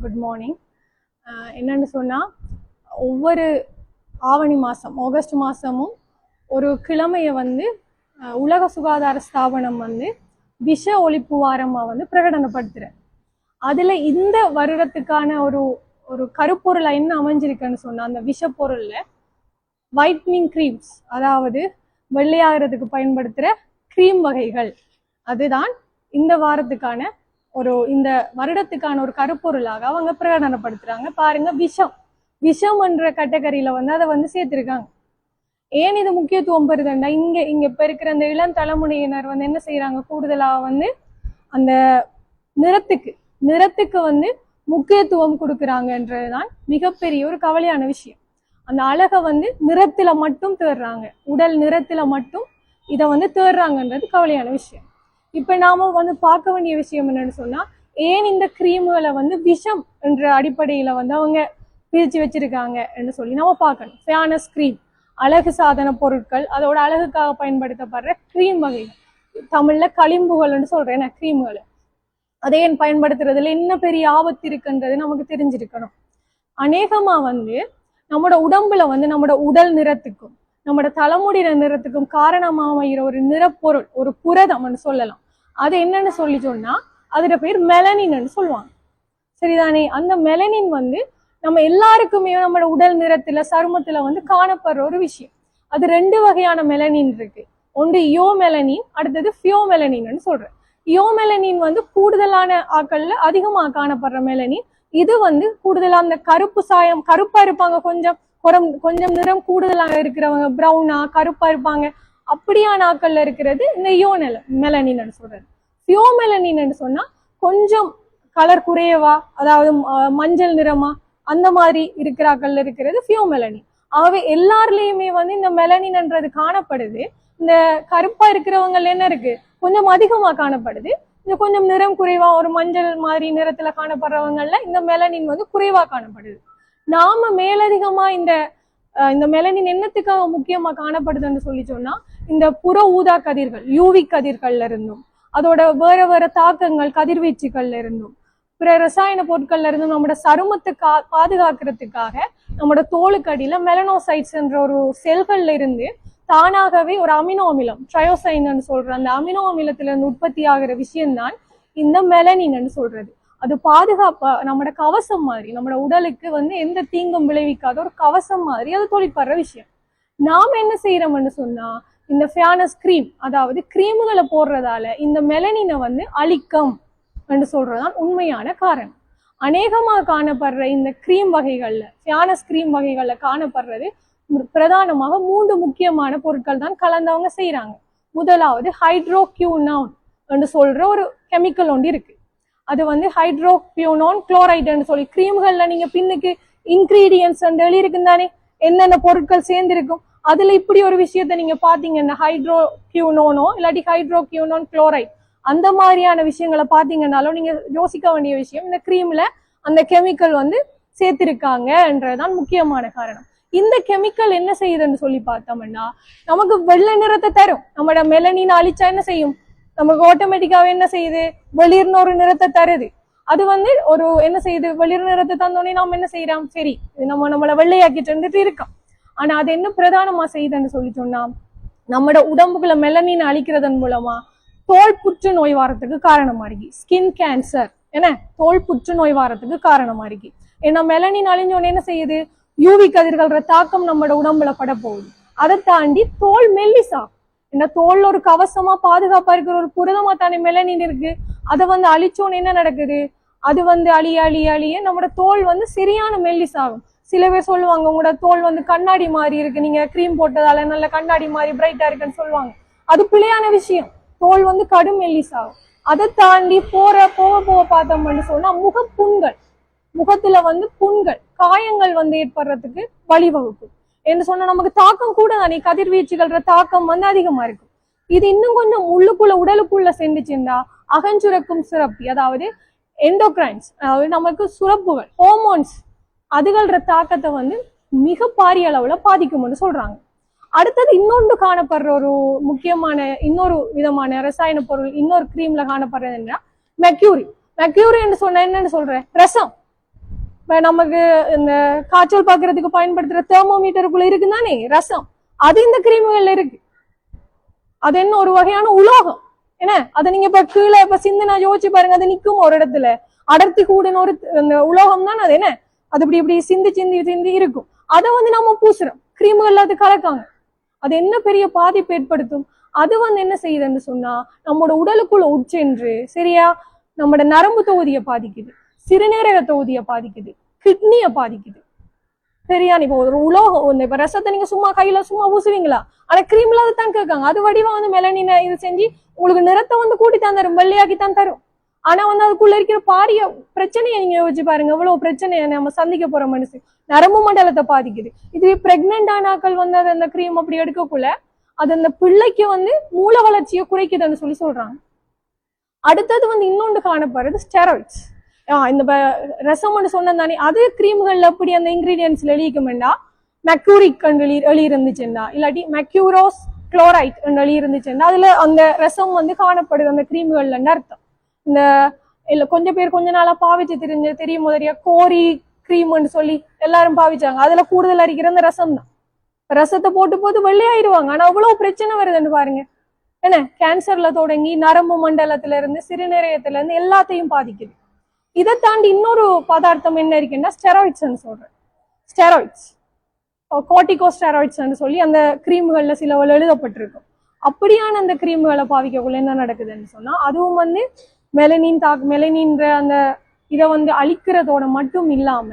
Good morning என்னன்னு சொன்னால் ஒவ்வொரு ஆவணி மாதம் ஆகஸ்ட் மாதமும் ஒரு கிழமையை வந்து உலக சுகாதார ஸ்தாபனம் வந்து விஷ ஒழிப்பு வாரமாக வந்து பிரகடனப்படுத்துகிறேன் அதில் இந்த வருடத்துக்கான ஒரு ஒரு கருப்பொருளை என்ன அமைஞ்சிருக்குன்னு சொன்னால் அந்த விஷப்பொருளில் ஒயிட்னிங் க்ரீம்ஸ் அதாவது வெள்ளையாகிறதுக்கு பயன்படுத்துகிற க்ரீம் வகைகள். அதுதான் இந்த வாரத்துக்கான ஒரு இந்த வருடத்துக்கான ஒரு கருப்பொருளாக அவங்க பிரகடனப்படுத்துறாங்க. பாருங்க விஷம். விஷம் என்ற கேட்டகரியில வந்து அதை வந்து சேர்த்திருக்காங்க. ஏன் இது முக்கியத்துவம் பெறுதுண்டா இங்க இங்க இப்ப இருக்கிற அந்த இளம் தலைமுறையினர் வந்து என்ன செய்யறாங்க கூடுதலா வந்து அந்த நிறத்துக்கு நிறத்துக்கு வந்து முக்கியத்துவம் கொடுக்குறாங்கன்றதுதான் மிகப்பெரிய ஒரு கவலையான விஷயம். அந்த அழகை வந்து நிறத்துல மட்டும் தேடுறாங்க உடல் நிறத்துல மட்டும் இதை வந்து தேடுறாங்கன்றது கவலையான விஷயம். இப்போ நாம வந்து பார்க்க வேண்டிய விஷயம் என்னன்னு சொன்னா ஏன் இந்த கிரீம்களை வந்து விஷம் என்ற அடிப்படையில வந்து அவங்க பிரிச்சு வச்சிருக்காங்க என்று சொல்லி நம்ம பார்க்கணும். ஃபேனஸ் கிரீம் அழகு சாதன பொருட்கள் அதோட அழகுக்காக பயன்படுத்தப்படுற கிரீம் வகைகள் தமிழ்ல களிம்புகள்னு சொல்றேன் கிரீம்கள் அதை ஏன் பயன்படுத்துறதுல என்ன பெரிய ஆபத்து இருக்குன்றது நமக்கு தெரிஞ்சிருக்கணும். அநேகமா வந்து நம்மளோட உடம்புல வந்து நம்மளோட உடல் நிறத்துக்கும் நம்மளோட தலைமுடியின நிறத்துக்கும் காரணமாக அமைகிற ஒரு நிறப்பொருள் ஒரு புரதம்னு சொல்லலாம். அது என்னன்னு சொல்லி சொன்னா அதோட பேர் மெலனின்னு சொல்லுவாங்க. சரிதானே? அந்த மெலனின் வந்து நம்ம எல்லாருக்குமே நம்மளோட உடல் நிறத்துல சருமத்துல வந்து காணப்படுற ஒரு விஷயம். அது ரெண்டு வகையான மெலனின் இருக்கு. ஒன்று யோ மெலனின் அடுத்தது ஃபியோ மெலனின்னு சொல்றேன். யோ மெலனின் வந்து கூடுதலான ஆக்கள்ல அதிகமாக காணப்படுற மெலனின் இது வந்து கூடுதலா அந்த கருப்பு சாயம் கருப்பா இருப்பாங்க கொஞ்சம் குறம் கொஞ்சம் நிறம் கூடுதலாக இருக்கிறவங்க ப்ரௌனா கருப்பா இருப்பாங்க. அப்படியான ஆக்கள்ல இருக்கிறது இந்த யோனல நெல மெலனின்னு சொல்றது. ஃபியோமெலனின்னு சொன்னா கொஞ்சம் கலர் குறையவா அதாவது மஞ்சள் நிறமா அந்த மாதிரி இருக்கிறாக்கள்ல இருக்கிறது ஃபியோமெலனி ஆகவே எல்லாருலயுமே வந்து இந்த மெலனின்ன்றது காணப்படுது. இந்த கருப்பா இருக்கிறவங்கல என்ன இருக்கு? கொஞ்சம் அதிகமா காணப்படுது. இந்த கொஞ்சம் நிறம் குறைவா ஒரு மஞ்சள் மாதிரி நிறத்துல காணப்படுறவங்கல்ல இந்த மெலனின் வந்து குறைவா காணப்படுது. நாம மேலதிகமா இந்த இந்த மெலனின் என்னத்துக்காக முக்கியமா காணப்படுதுன்னு சொல்லி சொன்னா இந்த புற ஊதா கதிர்கள் யூவி கதிர்கள்ல இருந்தும் அதோட வேற வேற தாக்கங்கள் கதிர்வீச்சுகள்ல இருந்தும் பிற ரசாயன பொருட்கள்ல இருந்தும் நம்மளோட சருமத்தை கா பாதுகாக்கிறதுக்காக நம்மளோட தோலுக்கடியில மெலனோசைட்ஸ் என்ற ஒரு செல்கள்ல இருந்து தானாகவே ஒரு அமினோ அமிலம் ட்ரயோசைன்னு சொல்ற அந்த அமினோ அமிலத்துல இருந்து உற்பத்தி ஆகிற விஷயம்தான் இந்த மெலனின்னு சொல்றது. அது பாதுகாப்பா நம்மளோட கவசம் மாதிரி நம்மளோட உடலுக்கு வந்து எந்த தீங்கும் விளைவிக்காத ஒரு கவசம் மாதிரி அது தொழிற்படுற விஷயம். நாம என்ன செய்யறோம்னு சொன்னா இந்த ஃபியானஸ் கிரீம் அதாவது கிரீமுகளை போடுறதால இந்த மெலனினை வந்து அழிக்கும் என்று சொல்றதுதான் உண்மையான காரணம். அநேகமாக காணப்படுற இந்த கிரீம் வகைகளில் ஃபியானஸ் கிரீம் வகைகளில் காணப்படுறது பிரதானமாக மூன்று முக்கியமான பொருட்கள் தான் கலந்தவங்க செய்கிறாங்க முதலாவது ஹைட்ரோக்யூனோன் என்று சொல்ற ஒரு கெமிக்கல் ஒன்று இருக்கு. அது வந்து ஹைட்ரோக்யூனோன் குளோரைடுன்னு சொல்லி கிரீம்களில் நீங்கள் பின்னுக்கு இன்க்ரீடியன்ஸ் வந்து தானே என்னென்ன பொருட்கள் சேர்ந்திருக்கும்? அதுல இப்படி ஒரு விஷயத்த நீங்க பாத்தீங்கன்னா ஹைட்ரோக்யூனோனோ இல்லாட்டி ஹைட்ரோக்யூனோன் குளோரைட் அந்த மாதிரியான விஷயங்களை பாத்தீங்கன்னாலும் நீங்க யோசிக்க வேண்டிய விஷயம் இந்த கிரீம்ல அந்த கெமிக்கல் வந்து சேர்த்திருக்காங்கன்றதுதான் முக்கியமான காரணம். இந்த கெமிக்கல் என்ன செய்யுதுன்னு சொல்லி பார்த்தோம்னா நமக்கு வெள்ளை நிறத்தை தரும். நம்மளோட மெலனின் அழிச்சா என்ன செய்யும்? நமக்கு ஆட்டோமேட்டிக்காவே என்ன செய்யுது? வெளிர்னு ஒரு நிறத்தை தருது. அது வந்து ஒரு என்ன செய்யுது? வெளிர் நிறத்தை தந்தோடனே நாம என்ன செய்யறோம்? சரி இது நம்ம நம்மளை வெள்ளையாக்கிட்டு இருந்துட்டு இருக்கோம். ஆனா அது என்ன பிரதானமா செய்யுதுன்னு சொல்லி சொன்னா நம்மளோட உடம்புக்குள்ள மெலனின் அழிக்கிறதன் மூலமா தோல் புற்றுநோய் வாரத்துக்கு காரணமா இருக்கு ஸ்கின் கேன்சர் என்ன? தோல் புற்றுநோய் வாரத்துக்கு காரணமா இருக்கு ஏன்னா மெலனின் அழிஞ்சோன்னு என்ன செய்யுது? யூவி கதிர்கள்ற தாக்கம் நம்மளோட உடம்புல பட போகுது அதை தாண்டி தோல் மெல்லிசா. இந்த தோல் ஒரு கவசமா பாதுகாப்பா இருக்கிற ஒரு புரதமா தானே மெலனின் இருக்கு. அதை வந்து அழிச்சோன்னு என்ன நடக்குது? அது வந்து அழிய அழிய அழிய நம்மட தோல் வந்து சரியான மெல்லிசாகும். சில பேர் சொல்லுவாங்க உங்களோட தோல் வந்து கண்ணாடி மாதிரி இருக்கு. நீங்க க்ரீம் போட்டதால நல்ல கண்ணாடி மாதிரி பிரைட்டா இருக்குன்னு சொல்லுவாங்க. அது பிள்ளையான விஷயம். தோல் வந்து கடும் மெல்லிசாகும் அதை தாண்டி போற போக போக பார்த்தோம்னு சொன்னா முகப்புண்கள் முகத்துல வந்து புண்கள். காயங்கள் வந்து ஏற்படுறதுக்கு வழிவகுக்கும். என்று சொன்னா நமக்கு தாக்கம் கூட தானே. கதிர்வீச்சுகள்ற தாக்கம் வந்து அதிகமா இருக்கும். இது இன்னும் கொஞ்சம் உள்ளுக்குள்ள உடலுக்குள்ள சென்றுச்சுண்டா அகஞ்சுரக்கும் சுரப்பி அதாவது எண்டோக்ரைன்ஸ் அதாவது நமக்கு சுரப்புகள் ஹோமோன்ஸ் அதுகள்ற தாக்கத்தை வந்து மிக பாரிய அளவுல பாதிக்கும்னு சொல்றாங்க. அடுத்தது இன்னொன்று காணப்படுற ஒரு முக்கியமான இன்னொரு விதமான ரசாயன பொருள் இன்னொரு கிரீம்ல காணப்படுறது என்ன மெக்யூரி மெக்யூரி என்று சொன்ன என்னன்னு சொல்றேன்? ரசம். இப்போ நமக்கு இந்த காய்ச்சல் பாக்குறதுக்கு பயன்படுத்துற தெர்மோமீட்டருக்குள்ள இருக்கு தானே? ரசம். அது இந்த கிருமிகள்ல இருக்கு. அது என்ன ஒரு வகையான உலோகம்? என்ன? அதை நீங்க இப்ப கீழே இப்ப நான் யோசிச்சு பாருங்க அது நிக்கும் ஒரு இடத்துல? அடர்த்தி கூடின ஒரு உலோகம் தான் அது என்ன? அது இப்படி இப்படி சிந்தி சிந்தி சிந்தி இருக்கும். அதை வந்து நம்ம பூசுறோம். கிரீம்கள் அது கலக்காங்க அது என்ன பெரிய பாதிப்பு ஏற்படுத்தும்? அது வந்து என்ன செய்யுதுன்னு சொன்னா நம்மளோட உடலுக்குள்ள உட்சென்று சரியா? நம்மளோட நரம்பு தொகுதியை பாதிக்குது. சிறுநீரக தொகுதியை பாதிக்குது. கிட்னியை பாதிக்குது. சரியா? இப்போ ஒரு உலோகம் இந்த இப்ப ரசத்தை நீங்க சும்மா கையில சும்மா பூசுவீங்களா? ஆனா கிரீம்ல அதை தான் கேட்காங்க. அது வடிவா வந்து மெலனின இது செஞ்சு உங்களுக்கு நிறத்தை வந்து கூட்டி தான் தரும் வெள்ளையாக்கி தான் தரும். ஆனா வந்து அதுக்குள்ள இருக்கிற பாரிய பிரச்சனையை நீங்க யோசிச்சு பாருங்க. எவ்வளவு பிரச்சனையை நம்ம சந்திக்க போற மனசு நரம்பு மண்டலத்தை பாதிக்குது. இதுவே பிரெக்னென்ட் ஆனாக்கள் வந்து அது அந்த கிரீம் அப்படி எடுக்கக்குள்ள அது அந்த பிள்ளைக்கு வந்து மூல வளர்ச்சியை குறைக்குதுன்னு சொல்லி சொல்றாங்க. அடுத்தது வந்து இன்னொன்று காணப்படுறது ஸ்டெராய்ட்ஸ் இந்த ரசம் ரசம்னு சொன்னேன் தானே அது கிரீம்கள்ல எப்படி அந்த இன்கிரீடியன்ஸ்ல எழுதிக்கமெண்டா மெக்யூரிக் எழுதி எழுதி இருந்துச்சுன்னா இல்லாட்டி மெக்யூரோஸ் குளோரைட் எழுதி இருந்துச்சுன்னா அதுல அந்த ரசம் வந்து காணப்படுது அந்த கிரீம்கள்லன்னு அர்த்தம். இந்த இல்ல கொஞ்சம் பேர் கொஞ்ச நாளா பாவிச்சு தெரிஞ்ச தெரியும் முதலிய கோரி கிரீம்னு சொல்லி எல்லாரும் பாவிச்சாங்க. அதுல கூடுதல் அரிக்கிற அந்த ரசம் தான். ரசத்தை போட்டு போது வெள்ளையாயிருவாங்க. ஆனா அவ்வளவு பிரச்சனை வருதுன்னு பாருங்க. என்ன கேன்சர்ல தொடங்கி நரம்பு மண்டலத்துல இருந்து சிறுநீரகத்துல இருந்து எல்லாத்தையும் பாதிக்குது. இதை தாண்டி இன்னொரு பதார்த்தம் என்ன இருக்குன்னா ஸ்டெராய்ட்ஸ் சொல்றேன். ஸ்டெராய்ட்ஸ் கோட்டிகோ ஸ்டெராய்ட்ஸ் சொல்லி அந்த கிரீம்கள்ல சில எழுதப்பட்டிருக்கும். அப்படியான அந்த கிரீம்களை பாவிக்கக்குள்ள என்ன நடக்குதுன்னு சொன்னா அதுவும் வந்து மெலனின் தாக் மெலனின்ற அந்த இதை வந்து அழிக்கிறதோட மட்டும் இல்லாம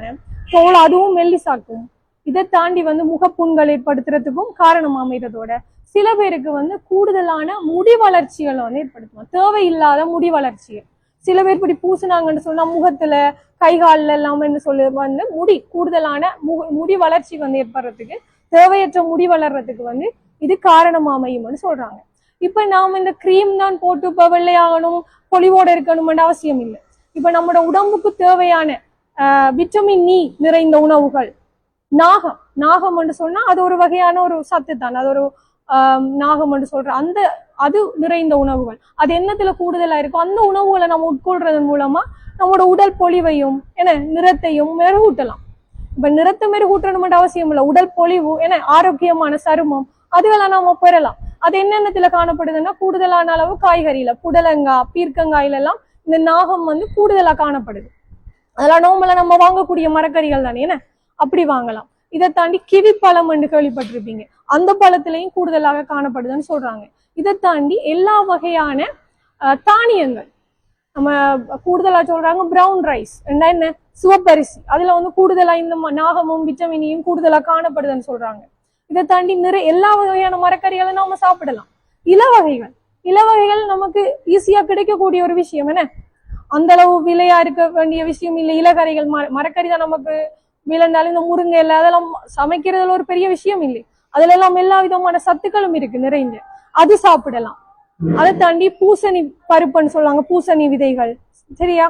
தோல் அதுவும் மெல்லிசாக்கும். இதை தாண்டி வந்து முகப்புண்கள் ஏற்படுத்துறதுக்கும் காரணம் அமைகிறதோட சில பேருக்கு வந்து கூடுதலான முடி வளர்ச்சிகளை வந்து ஏற்படுத்தும்? தேவையில்லாத முடி வளர்ச்சிகள். சில பேர் இப்படி பூசினாங்கன்னு சொன்னா முகத்துல கை எல்லாம் என்ன சொல்லு வந்து முடி கூடுதலான முக முடி வளர்ச்சி வந்து ஏற்படுறதுக்கு தேவையற்ற முடி வளர்றதுக்கு வந்து இது காரணம் அமையும்னு சொல்றாங்க. இப்ப நாம் இந்த கிரீம் தான் போட்டு இப்ப வெள்ளையாகணும் பொலிவோட இருக்கணும்னு அவசியம் இல்லை. இப்ப நம்மளோட உடம்புக்கு தேவையான விட்டமின் இ e நிறைந்த உணவுகள் நாகம். நாகம் என்று சொன்னா அது ஒரு வகையான ஒரு சத்து தான். அது ஒரு நாகம் என்று சொல்ற அந்த அது நிறைந்த உணவுகள். அது என்னத்துல கூடுதலா இருக்கோ அந்த உணவுகளை நம்ம உட்கொள்றதன் மூலமா நம்மளோட உடல் பொலிவையும் என்ன நிறத்தையும் மெருகூட்டலாம். இப்ப நிறத்தை மெருகூட்டணும் அவசியம் இல்லை. உடல் பொலிவு என்ன ஆரோக்கியமான சருமம் அதுகளை நாம பெறலாம். அது என்னென்னத்துல காணப்படுதுன்னா கூடுதலான அளவு காய்கறியில புடலங்காய் பீர்க்கங்காயில எல்லாம் இந்த நாகம் வந்து கூடுதலா காணப்படுது. அதெல்லாம் நோம்பல நம்ம வாங்கக்கூடிய மரக்கறிகள் தானே என்ன? அப்படி வாங்கலாம். இதை தாண்டி கிவி பழம் என்று கேள்விப்பட்டிருப்பீங்க. அந்த பழத்திலையும் கூடுதலாக காணப்படுதுன்னு சொல்றாங்க. இதை தாண்டி எல்லா வகையான தானியங்கள் நம்ம கூடுதலா சொல்றாங்க பிரவுன் ரைஸ் என்ன? சிவப்பரிசி. அதுல வந்து கூடுதலா இந்த நாகமும் விட்டமினியும் கூடுதலா காணப்படுதுன்னு சொல்றாங்க. இதை தாண்டி நிறைய எல்லா வகையான மரக்கறிகளை நாம சாப்பிடலாம். இல வகைகள். இல வகைகள் நமக்கு ஈஸியா கிடைக்கக்கூடிய ஒரு விஷயம் என்ன? அந்த அளவு விலையா இருக்க வேண்டிய விஷயம் இல்லை. இலக்கறிகள் மர மரக்கறி தான் நமக்கு விளைந்தாலும் இந்த முருங்கை இல்லை அதெல்லாம் சமைக்கிறதுல ஒரு பெரிய விஷயம் இல்லை. அதுல எல்லாம் எல்லா விதமான சத்துக்களும் இருக்கு நிறைந்து. அது சாப்பிடலாம். அதை தாண்டி பூசணி பருப்புன்னு சொல்லுவாங்க. பூசணி விதைகள். சரியா?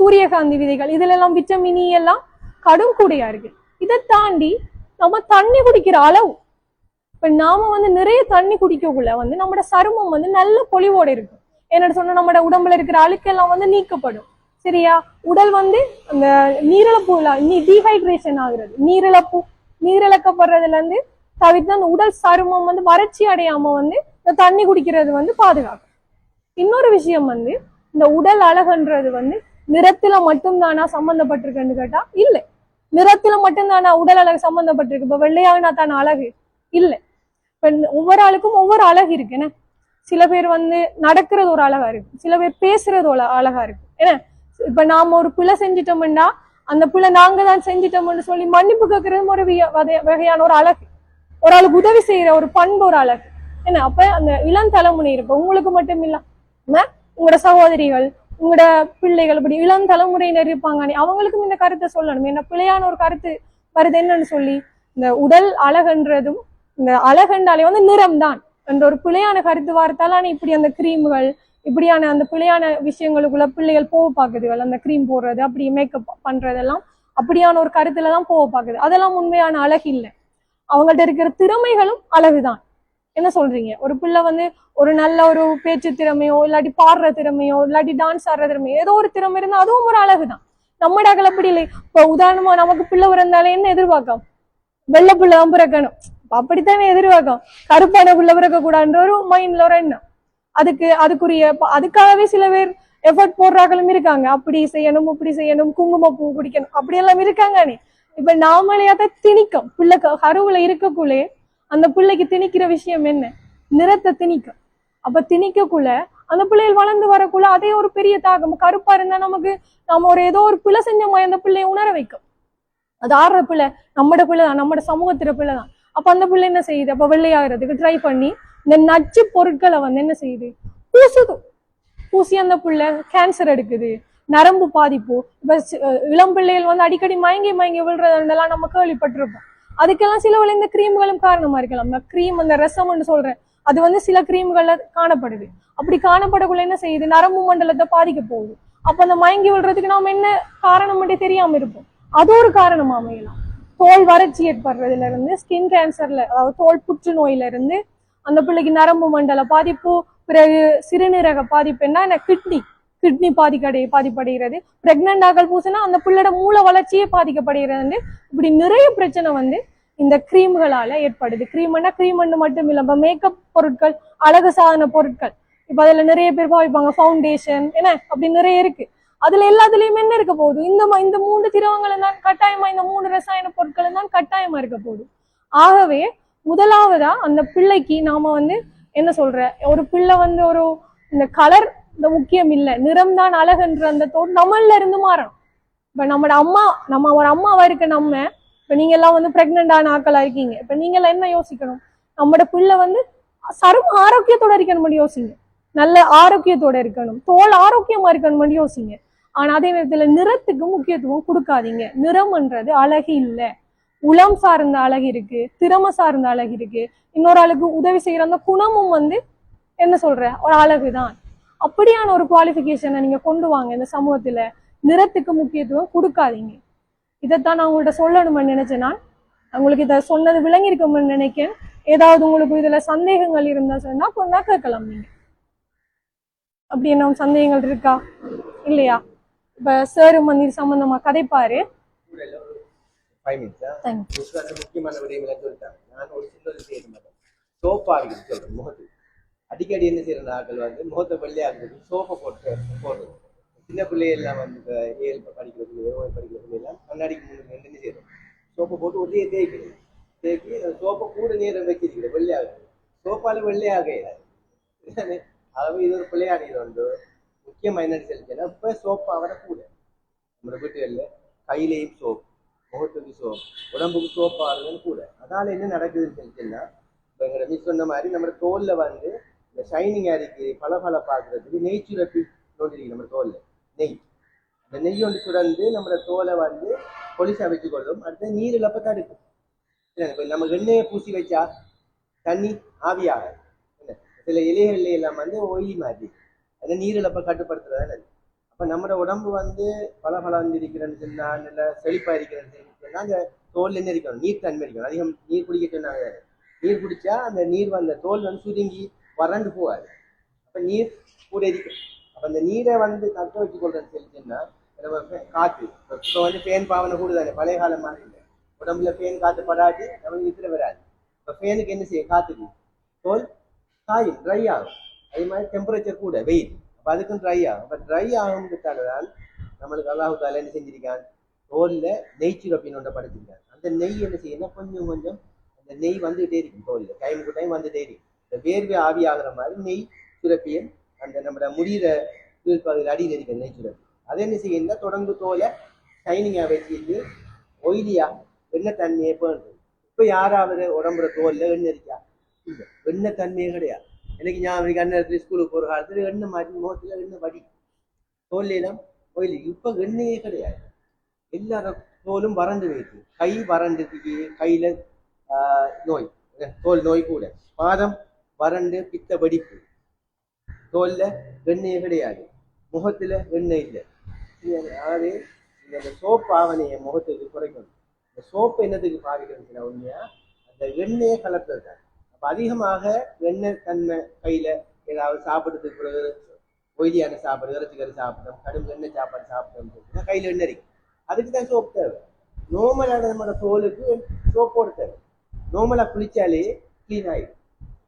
சூரியகாந்தி விதைகள். இதுல எல்லாம் விட்டமினி e எல்லாம் கடும் கூடையா இருக்கு. இதை தாண்டி நம்ம தண்ணி குடிக்கிற அளவு. இப்ப நாம வந்து நிறைய தண்ணி குடிக்கக்குள்ள வந்து நம்மட சருமம் வந்து நல்ல பொலிவோட இருக்கும் என்ன சொன்னா நம்மட உடம்புல இருக்கிற அழுக்கெல்லாம் வந்து நீக்கப்படும். சரியா? உடல் வந்து அந்த நீரிழப்பு நீ டீஹைட்ரேஷன் ஆகுறது. நீரிழப்பு நீரிழக்கப்படுறதுல இருந்து தவிர்த்து அந்த உடல் சருமம் வந்து வறட்சி அடையாம வந்து இந்த தண்ணி குடிக்கிறது வந்து பாதுகாக்கும். இன்னொரு விஷயம் வந்து இந்த உடல் அழகுன்றது வந்து நிறத்துல மட்டும்தானா சம்பந்தப்பட்டிருக்குன்னு கேட்டா இல்லை. நிறத்துல மட்டும்தானா உடல் அழகு சம்பந்தப்பட்டிருக்கு. இப்ப வெள்ளையானா தான் அழகு? இல்லை. இப்ப ஒவ்வொரு ஆளுக்கும் ஒவ்வொரு அழகு இருக்கு. என்ன? சில பேர் வந்து நடக்கிறது ஒரு அழகா இருக்கு. சில பேர் பேசுறது ஒரு அழகா இருக்கு. என்ன? இப்ப நாம ஒரு பிழை செஞ்சிட்டோம்னா அந்த பிழை நாங்க தான் செஞ்சிட்டோம்னு சொல்லி மன்னிப்பு கேட்கறது ஒரு விய- வகையான ஒரு அழகு. ஒரு ஆளுக்கு உதவி செய்யற ஒரு பண்பு ஒரு அழகு. என்ன? அப்ப அந்த இளம் தலைமுறை இருப்ப உங்களுக்கு மட்டும் இல்ல என்ன? உங்களோட சகோதரிகள் உங்களோட பிள்ளைகள் இப்படி இளம் தலைமுறையினர் இருப்பாங்க அவங்களுக்கும் இந்த கருத்தை சொல்லணும். என்ன பிழையான ஒரு கருத்து வருது என்னன்னு சொல்லி இந்த உடல் அழகுன்றதும் இந்த அழகுன்றாலே வந்து நிறம் தான் என்ற ஒரு பிழையான கருத்து வார்த்தால இப்படி அந்த கிரீம்கள் இப்படியான அந்த பிழையான விஷயங்களுக்குள்ள பிள்ளைகள் போக பாக்குதுகள் அந்த க்ரீம் போடுறது அப்படி மேக்கப் பண்றதெல்லாம் அப்படியான ஒரு கருத்துல தான் போக பாக்குது அதெல்லாம் உண்மையான அழகு இல்லை. அவங்கள்ட்ட இருக்கிற திறமைகளும் அழகுதான். என்ன சொல்றீங்க? ஒரு பிள்ளை வந்து ஒரு நல்ல ஒரு பேச்சு திறமையோ இல்லாட்டி பாடுற திறமையோ இல்லாட்டி டான்ஸ் ஆடுற திறமையோ ஏதோ ஒரு திறமை இருந்தால் அதுவும் ஒரு அழகுதான். நம்மடாக்கள் அப்படி இல்லை. இப்போ உதாரணமா நமக்கு பிள்ளை பிறந்தாலே என்ன எதிர்பார்க்கும்? வெள்ளை பிள்ளை தான் பிறக்கணும். அப்படித்தானே எதிர்பார்க்கும்? கருப்பான பிள்ளை பிறக்க கூடாதுன்ற ஒரு மைண்ட்ல ஒரு எண்ணம். அதுக்கு அதுக்குரிய அதுக்காகவே சில பேர் எஃபர்ட் போடுறாங்களும் இருக்காங்க. அப்படி செய்யணும் இப்படி செய்யணும் குங்குமப்பூ குடிக்கணும் அப்படி எல்லாம் இருக்காங்கனே இப்ப நாமளே அதை திணிக்கும். பிள்ளை கருவுல இருக்கக்குள்ளே அந்த பிள்ளைக்கு திணிக்கிற விஷயம் என்ன? நிறத்தை திணிக்கும். அப்ப திணிக்கக்குள்ள அந்த பிள்ளைகள் வளர்ந்து வரக்குள்ள அதே ஒரு பெரிய தாகம் கருப்பா இருந்தா நமக்கு நம்ம ஒரு ஏதோ ஒரு பிள்ளை செஞ்ச மாதிரி அந்த பிள்ளையை உணர வைக்கும். அது ஆடுற பிள்ளை நம்மட பிள்ளை தான் நம்மட சமூகத்திற பிள்ளை தான். அப்ப அந்த பிள்ளை என்ன செய்யுது? அப்ப வெள்ளையாகிறதுக்கு ட்ரை பண்ணி இந்த நச்சு பொருட்களை வந்து என்ன செய்யுது? பூசுது. பூசி அந்த பிள்ளை கேன்சர் எடுக்குது. நரம்பு பாதிப்பு. இப்ப இளம் பிள்ளைகள் வந்து அடிக்கடி மயங்கி மயங்கி விழுறதுலாம் நம்ம கேள்விப்பட்டிருப்போம். அதுக்கெல்லாம் சில விளைந்த இந்த கிரீம்களும் காரணமா இருக்கலாம். கிரீம் அந்த ரசம்னு சொல்றேன். அது வந்து சில கிரீம்கள்ல காணப்படுது. அப்படி காணப்படக்குள்ள என்ன செய்யுது? நரம்பு மண்டலத்தை பாதிக்க போகுது. அப்ப அந்த மயங்கி விழுறதுக்கு நாம என்ன காரணம் மட்டும் தெரியாம இருப்போம். அது ஒரு காரணமா அமையலாம். தோல் வறட்சி ஏற்படுறதுல இருந்து ஸ்கின் கேன்சர்ல அதாவது தோல் புற்றுநோயில இருந்து அந்த பிள்ளைக்கு நரம்பு மண்டல பாதிப்பு பிறகு சிறுநீரக பாதிப்பு என்ன? கிட்னி கிட்னி பாதிக்கடை பாதிப்படைகிறது. பிரெக்னன்ட் ஆகல் பூசினா அந்த பிள்ளோட மூளை வளர்ச்சியே பாதிக்கப்படுகிறது. இப்படி நிறைய பிரச்சனை வந்து இந்த கிரீம்களால ஏற்படுது. கிரீம்னா கிரீம் மட்டும் இல்லை. இப்ப மேக்கப் பொருட்கள் அழகு சாதன பொருட்கள். இப்ப அதுல நிறைய பேர் பாவிப்பாங்க. ஃபவுண்டேஷன் என்ன? அப்படி நிறைய இருக்கு. அதுல எல்லாத்துலயும் என்ன இருக்க போகுது? இந்த ம- இந்த மூன்று திரவங்களும் தான் கட்டாயமா இந்த மூணு ரசாயன பொருட்களும் தான் கட்டாயமா இருக்க போகுது. ஆகவே முதலாவதா அந்த பிள்ளைக்கு நாம வந்து என்ன சொல்ற? ஒரு பிள்ளை வந்து ஒரு இந்த கலர் இந்த முக்கியம் இல்லை. நிறம் தான் அழகுன்ற அந்த தோல் நம்மள இருந்து மாறணும். இப்ப நம்மட அம்மா நம்ம ஒரு அம்மாவா இருக்க நம்ம இப்ப நீங்க எல்லாம் வந்து பிரெக்னென்டான ஆக்களா இருக்கீங்க. இப்ப நீங்க எல்லாம் என்ன யோசிக்கணும்? நம்மட புள்ள வந்து சரும ஆரோக்கியத்தோட இருக்கணும் யோசிங்க. நல்ல ஆரோக்கியத்தோட இருக்கணும். தோல் ஆரோக்கியமா இருக்கணும் யோசிங்க. ஆனா அதே நேரத்துல நிறத்துக்கு முக்கியத்துவம் கொடுக்காதீங்க. நிறம்ன்றது அழகு இல்லை. உளம் சார்ந்த அழகு இருக்கு. திறமை சார்ந்த அழகு இருக்கு. இன்னொரு ஆளுக்கு உதவி செய்யற அந்த குணமும் வந்து என்ன சொல்ற? ஒரு அழகுதான். அப்படியான ஒரு குவாலிஃபிகேஷனை நீங்க கொண்டு வாங்க இந்த சமூகத்துல. நிறத்துக்கு முக்கியத்துவம் கொடுக்காதீங்க. இதைத்தான் நான் உங்கள்ட்ட சொல்லணும்னு நினைச்சேன் நான். உங்களுக்கு இதை சொன்னது விளங்கியிருக்கும்னு நினைக்கிறேன். ஏதாவது உங்களுக்கு இதுல சந்தேகங்கள் இருந்தா சொன்னா கொஞ்சம் கேட்கலாம் நீங்க. அப்படி என்ன சந்தேகங்கள் இருக்கா? இல்லையா? இப்ப சேரு மந்திர் சம்பந்தமா கதைப்பாரு. முக்கியமான விடயங்களை சொல்லிட்டாங்க. நான் ஒரு மாட்டேன் சோப்பா இருக்குது சொல்றேன் முகத்துக்கு. அடிக்கடி என்ன செய்யற நாட்கள் வந்து முகத்தை இருக்குது சோஃபை போட்டு போடுறது. சின்ன பிள்ளைகள்லாம் வந்து ஏழு படிக்கிற பிள்ளை ஓய்வு படிக்கிற பிள்ளைலாம் கண்ணாடிக்கு முன்னாடி நின்று என்ன செய்யறோம் சோப்பை போட்டு ஒரே தேய்க்கிறது. தேய்க்கி அந்த சோப்பை கூட நேரம் வச்சிருக்கிறது வெள்ளையாகுது சோப்பால வெள்ளையாக இயலாது. ஆகவே இது ஒரு பிள்ளையாடி இது வந்து முக்கியமாக என்ன செலுத்தினா இப்போ சோப்பா வர கூட. நம்ம வீட்டுகளில் கையிலேயும் சோப்பு முகத்துக்கு சோப் உடம்புக்கு சோப் கூட. அதனால என்ன நடக்குதுன்னு சொல்லிச்சுன்னா இப்போ எங்களை மிஸ் சொன்ன மாதிரி நம்ம தோல்ல வந்து இந்த ஷைனிங் இருக்குது பல பல நெய் சுரப்பி நோண்டிருக்கு நம்ம தோல்ல. நெய். அந்த நெய் ஒன்று சுரந்து நம்ம தோலை வந்து பொலிசா வச்சுக்கொள்ளும் அடுத்து நீர் இழப்ப தடுக்கும் இப்போ நம்ம எண்ணெயை பூசி வச்சா தண்ணி ஆவியாகாது. சில இலைகள் எல்லாம் வந்து ஒயிலி மாதிரி. அந்த நீர் இழப்பை கட்டுப்படுத்துறதா அப்ப நம்ம உடம்பு வந்து பல பல இருக்கிறன்னு சொன்னால் நல்ல செழிப்பாக இருக்கிறன்னு அந்த தோல் என்ன இருக்கணும்? நீர் தன்மை இருக்கணும். அதிகம் நீர் குடிக்க சொன்னாங்க. நீர் குடிச்சா அந்த நீர் வந்து தோல் வந்து சுருங்கி வறண்டு போகாது அப்போ நீர் கூட இருக்கும் அப்போ அந்த நீரை வந்து தக்க வச்சு கொள்றேன்னு சொல்லி நம்ம காற்று. இப்போ வந்து ஃபேன் பாவனை கூட தானே பழைய காலம் மாதிரி இல்லை. உடம்புல ஃபேன் காற்று படாது நமக்கு நித்திர வராது. இப்போ ஃபேனுக்கு என்ன செய்யும்? காற்றுக்கு தோல் காயும் ட்ரை ஆகும். அதே மாதிரி டெம்பரேச்சர் கூட வெயில். அப்போ அதுக்கும் ட்ரை ஆகும். அப்போ ட்ரை ஆகும்ன்றதால தான் நம்மளுக்கு அல்லாஹு தாலா என்ன செஞ்சிருக்கான்? தோலில் நெய்ச்சூர் அப்படின்னு ஒன்றை படைச்சிருக்கான். அந்த நெய் என்ன செய்யணும் கொஞ்சம் கொஞ்சம் அந்த நெய் வந்துகிட்டே இருக்கும் தோல்ல. டைமுக்கு டைம் வந்துகிட்டே இருக்கும். இந்த வேர்வை ஆவியாகிற மாதிரி நெய் சுரப்பியல் அந்த நம்மளோட முடிகிற பகுதியில் அடியில் இருக்கிற நெய் சுரப்பி. அதே என்ன செய்யணும்னா தொடர்ந்து தோலை ஷைனிங்காக வச்சுட்டு ஒயிலியாக எண்ணெய் தன்மையை பேணுது இப்போ யாராவது உடம்புற தோலில் எண்ணெய் இருக்கா? இல்லை. எண்ணெய் தன்மையே கிடையாது. எனக்கு ஞாபகம் இருக்கு அண்ணன் ஸ்கூலுக்கு போகிற காலத்தில் எண்ணெய் மாதிரி முகத்துல எண்ணெய் வடி. தோல்லாம் ஒயில் இப்போ எண்ணெயே கிடையாது. எல்லா தோலும் வறண்டு போயிடுச்சு கை வறண்டுக்கு கையில் நோய். தோல் நோய் கூட. பாதம் வறண்டு பித்த வெடிப்பு தோல்ல எண்ணெயே கிடையாது. முகத்துல எண்ணெய் இல்லை. அதாவது இந்த அந்த ஆவணையை முகத்துக்கு குறைக்கணும். இந்த சோப்பு என்னத்துக்கு பாதிக்கிறதுனா உண்மையா அந்த எண்ணெயை கலப்பது தான். அப்போ அதிகமாக எண்ணெய் தன்மை கையில ஏதாவது சாப்பிடுறதுக்கு பிறகு ஒயிலியான சாப்பாடு இறைச்சி கறி கடும் எண்ணெய் சாப்பாடு சாப்பிட்டோம் கையில எண்ணெய் இருக்கு. அதுக்கு தான் சோப்பு தேவை. நார்மலான நம்மளோட தோலுக்கு சோப்போடு தேவை. நார்மலா குளிச்சாலே க்ளீன் ஆயிடும்.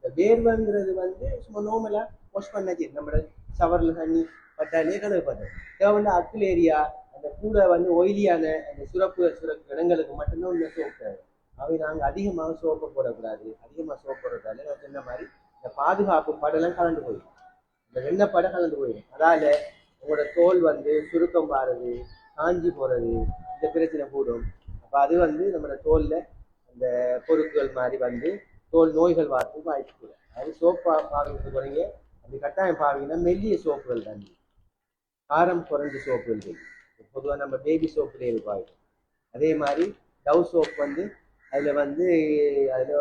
இந்த வேர்வைங்கிறது வந்து சும்மா நார்மலா வாஷ் பண்ணாச்சு. நம்ம ஷவர்ல தண்ணி பட்டாலே கழுவு பார்த்தோம். தேவைன்னா அக்கில் ஏரியா அந்த கூட வந்து ஒயிலியான அந்த சுரப்பு சுரப்பு இடங்களுக்கு மட்டும்தான் உள்ள சோப்பு அவை நாங்கள் அதிகமாக சோப்பு போடக்கூடாது. அதிகமாக சோப்பு போடுறதால நான் சொன்ன மாதிரி இந்த பாதுகாப்பு படம்லாம் கலந்து போயிடும். இந்த வெண்ணெய் படம் கலந்து போயிடும். அதால உங்களோட தோல் வந்து சுருக்கம் பாருது காஞ்சி போகிறது இந்த பிரச்சனை கூடும். அப்போ அது வந்து நம்மளோட தோலில் அந்த பொருட்கள் மாதிரி வந்து தோல் நோய்கள் வரதுக்கு வாய்ப்பு கூட. அது சோப் பாவிக்கு குறைங்க அது கட்டாயம் பாவிங்கன்னா மெல்லிய சோப்புகள் தண்ணி காரம் குறைஞ்ச சோப்புகள் தண்ணி பொதுவாக நம்ம பேபி சோப்புலேயே பாவிக்கும் அதே மாதிரி டவ் சோப் வந்து அதில் வந்து அதில்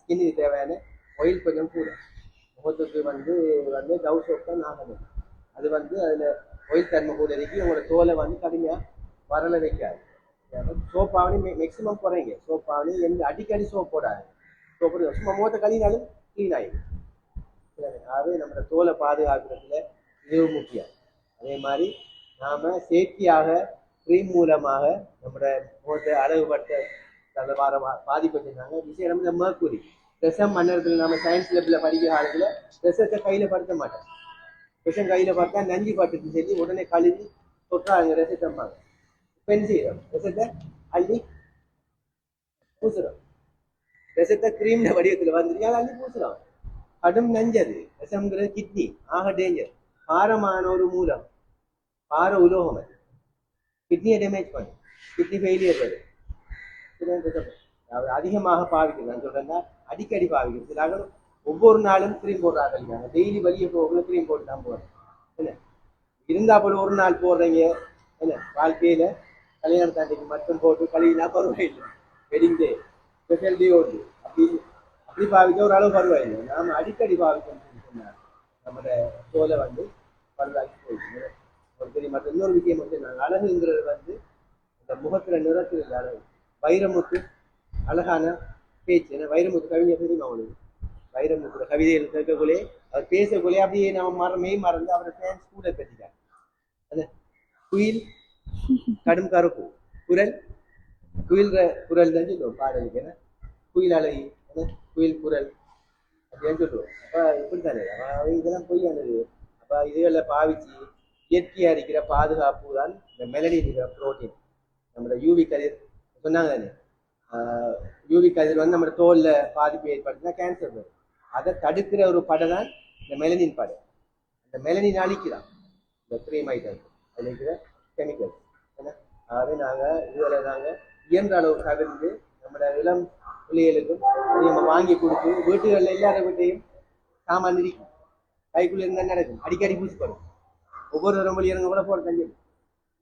ஸ்கின்னுக்கு தேவையான ஆயில் கொஞ்சம் கூட. முகத்துக்கு வந்து வந்து டவ் சோப் தான் நாகணும் அது வந்து அதில் ஒயில் தன்மை கூட இருக்கு. உங்களோட தோலை வந்து கடுமையாக வரல வைக்காது. சோப்பாவணி ஆவணி மேக்ஸிமம் குறைங்க. சோப்பாவணி எந்த அடிக்கடி சோப் போடாது சோப் சும்மா முகத்தை கழுவினாலும் க்ளீன் ஆகிடும் ஆகவே நம்மளோட தோலை பாதுகாக்கிறதுல இதுவும் முக்கியம். அதே மாதிரி நாம செயற்கையாக க்ரீம் மூலமாக நம்மளோட முகத்தை அழகுபடுத்த தள்ள வார வா- பாதிப்பு விஷயம் இந்த mercury விஷம் பண்ணுறதுல நம்ம சயின்ஸ் லேபில் படிக்கிற காலத்தில் விஷத்தை கையில் படுத்த மாட்டோம். விஷம் கையில் பார்த்தா நஞ்சு பட்டுன்னு சொல்லி உடனே கழுவி தொட்டாங்க ரசத்தம்பாங்க இப்போ விஷத்தை அள்ளி பூசுறோம். விஷத்தை கிரீம்ல வடிவத்தில் வந்துருக்கு அதை அள்ளி பூசலாம். கடும் நஞ்சது. விஷம்ங்கிறது கிட்னி. ஆக டேஞ்சர் பாரமான ஒரு மூலம். பார உலோகம் அது. கிட்னியை டேமேஜ் பண்ணும். கிட்னி ஃபெயிலியர் வரும். அதாவது அதிகமாக பாவிக்கும். நான் சொல்றேன்னா அடிக்கடி பாவிக்கும். சில ஒவ்வொரு நாளும் கிரீம் போடுறாங்க. டெய்லி வெளியே போகல கிரீம் போட்டு தான் போடுறேன் என்ன? இருந்தா போல ஒரு நாள் போடுறீங்க. என்ன? வாழ்க்கையில கல்யாணத்தாண்டிக்கு மட்டும் போட்டு கழுவினா பரவாயில்லை. வெட்டிங் டே ஸ்பெஷல் டே ஓடு. அப்படி அப்படி பாவிக்க ஒரு அளவு பரவாயில்லை நாம அடிக்கடி பாவிக்கணும்னு சொன்னா நம்மளோட தோலை வந்து பருவாக்கி போயிடுச்சு ஒரு பெரிய மற்ற இன்னொரு விஷயம் வந்து நாங்கள் அழகுங்கிறது வந்து இந்த முகத்துல நிறத்தில் இல்லை அழகு வைரமுத்து அழகான பேச்சு. ஏன்னா வைரமுத்து கவிஞர் தெரியும் அவனுக்கு வைரமுத்துல கவிதைகள் கேட்கக்குள்ளே அவர் பேசக்குள்ளே அப்படியே நம்ம மற மெய் மறந்து அவரை ஃபேன்ஸ் கூட பெற்றிட்டார் அந்த குயில் கடும் கருப்பு குரல் குயில்கிற குரல் தான் சொல்லுவோம் பாடலுக்கு. ஏன்னா குயில் அழகி குயில் குரல் அப்படின்னு சொல்லுவோம். அப்ப இப்படித்தானே? அவன் இதெல்லாம் பொய்யானது அப்ப இதுகளை பாவிச்சு இயற்கையா இருக்கிற பாதுகாப்பு தான் இந்த மெலனின் புரோட்டீன் நம்மளோட யூவி கதிர் சொன்னாங்க தானே? யூவி கதிர் வந்து நம்ம தோல்ல பாதிப்பு ஏற்படுத்தினா கேன்சர் வரும். அதை தடுக்கிற ஒரு படம் தான் இந்த மெலனின் படை. இந்த மெலனின் அழிக்கிறான் இந்த க்ரீம் ஐட்டம் அழிக்கிற கெமிக்கல் ஏன்னா ஆகவே நாங்கள் இதுவரை நாங்கள் இயன்ற அளவு தவிர்த்து நம்மளோட இளம் பிள்ளைகளுக்கும் அதை நம்ம வாங்கி கொடுத்து வீட்டுகளில் இல்லாத வீட்டையும் சாமான் இருக்கும் கைக்குள்ள இருந்தால் நடக்கும் அடிக்கடி பூசிப்படும் ஒவ்வொரு தரம் இறங்க கூட போட தண்ணி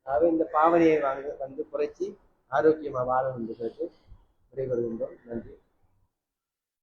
ஆகவே இந்த பாவனையை வாங்க வந்து குறைச்சி ஆரோக்கியமாக வாழணும் என்று கேட்டு விடைபெறுகின்றோம் நன்றி